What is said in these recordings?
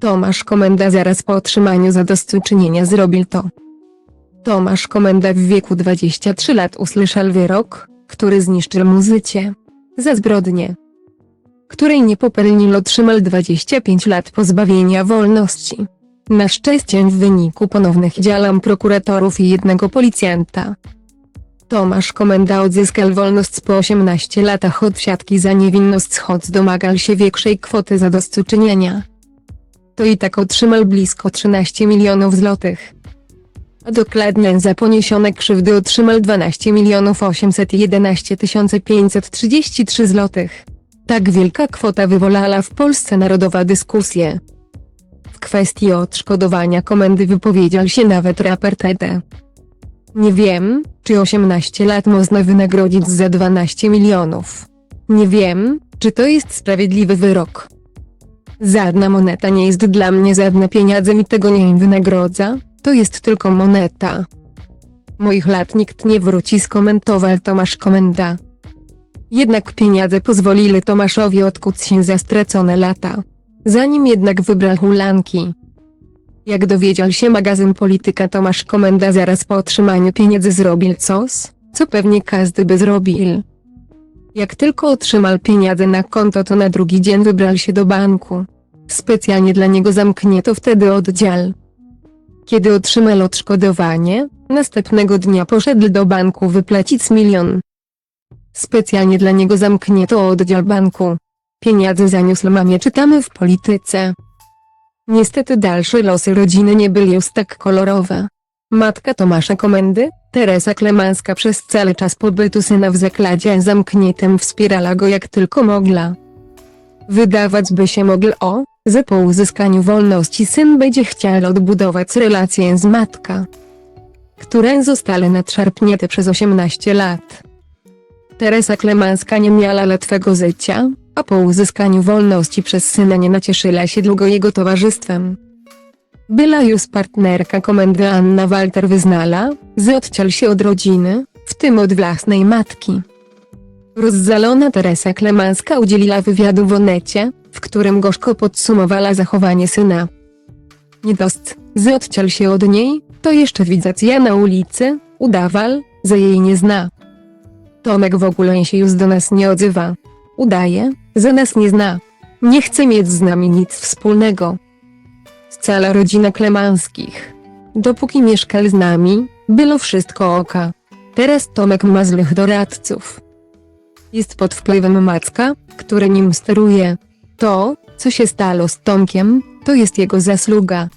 Tomasz Komenda zaraz po otrzymaniu zadośćuczynienia zrobił to. Tomasz Komenda w wieku 23 lat usłyszał wyrok, który zniszczył mu życie. Za zbrodnię, której nie popełnił otrzymał 25 lat pozbawienia wolności. Na szczęście w wyniku ponownych działań prokuratorów i jednego policjanta. Tomasz Komenda odzyskał wolność po 18 latach od siatki za niewinność choć domagał się większej kwoty zadośćuczynienia. To i tak otrzymał blisko 13 milionów złotych. A dokładnie za poniesione krzywdy otrzymał 12 milionów 811 533 złotych. Tak wielka kwota wywołała w Polsce narodowa dyskusję. W kwestii odszkodowania komendy wypowiedział się nawet raper TD. Nie wiem, czy 18 lat można wynagrodzić za 12 milionów. Nie wiem, czy to jest sprawiedliwy wyrok. Żadna moneta nie jest dla mnie żadne pieniądze mi tego nie wynagrodza, to jest tylko moneta. Moich lat nikt nie wróci skomentował Tomasz Komenda. Jednak pieniądze pozwolili Tomaszowi odkuć się za stracone lata. Zanim jednak wybrał hulanki. Jak dowiedział się magazyn Polityka Tomasz Komenda zaraz po otrzymaniu pieniędzy zrobił coś, co pewnie każdy by zrobił. Jak tylko otrzymał pieniądze na konto to na drugi dzień wybrał się do banku. Specjalnie dla niego zamknięto wtedy oddział. Kiedy otrzymał odszkodowanie, następnego dnia poszedł do banku wypłacić milion. Specjalnie dla niego zamknięto oddział banku. Pieniądze zaniósł mamie czytamy w polityce. Niestety dalsze losy rodziny nie były już tak kolorowe. Matka Tomasza Komendy, Teresa Klemanska przez cały czas pobytu syna w zakładzie zamkniętym wspierała go jak tylko mogła. Wydawać by się mogło że po uzyskaniu wolności syn będzie chciał odbudować relację z matka, które zostały nadszarpnięte przez 18 lat. Teresa Klemanska nie miała łatwego życia, a po uzyskaniu wolności przez syna nie nacieszyła się długo jego towarzystwem. Była już partnerka komendy Anna Walter wyznala, że odciął się od rodziny, w tym od własnej matki. Rozzalona Teresa Klemanska udzieliła wywiadu w Onecie, w którym gorzko podsumowała zachowanie syna. Nie dost, że odciął się od niej, to jeszcze widząc ja na ulicy, udawał, że jej nie zna. Tomek w ogóle się już do nas nie odzywa. Udaje, że nas nie zna. Nie chce mieć z nami nic wspólnego. Cała rodzina Klemanskich. Dopóki mieszkał z nami, było wszystko oka. Teraz Tomek ma złych doradców. Jest pod wpływem Macka, który nim steruje. To, co się stało z Tomkiem, to jest jego zasługa.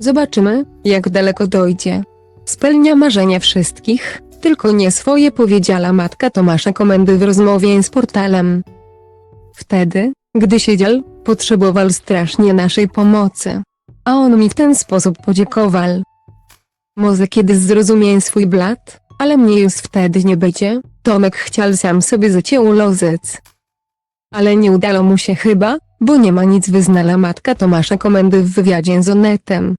Zobaczymy, jak daleko dojdzie. Spełnia marzenia wszystkich, tylko nie swoje powiedziała matka Tomasza Komendy w rozmowie z portalem. Wtedy, gdy siedział, potrzebował strasznie naszej pomocy. A on mi w ten sposób podziękował. Może kiedyś zrozumiem swój blat, ale mnie już wtedy nie będzie. Tomek chciał sam sobie życie ułożyć. Ale nie udało mu się chyba, bo nie ma nic wyznala matka Tomasza Komendy w wywiadzie z Onetem.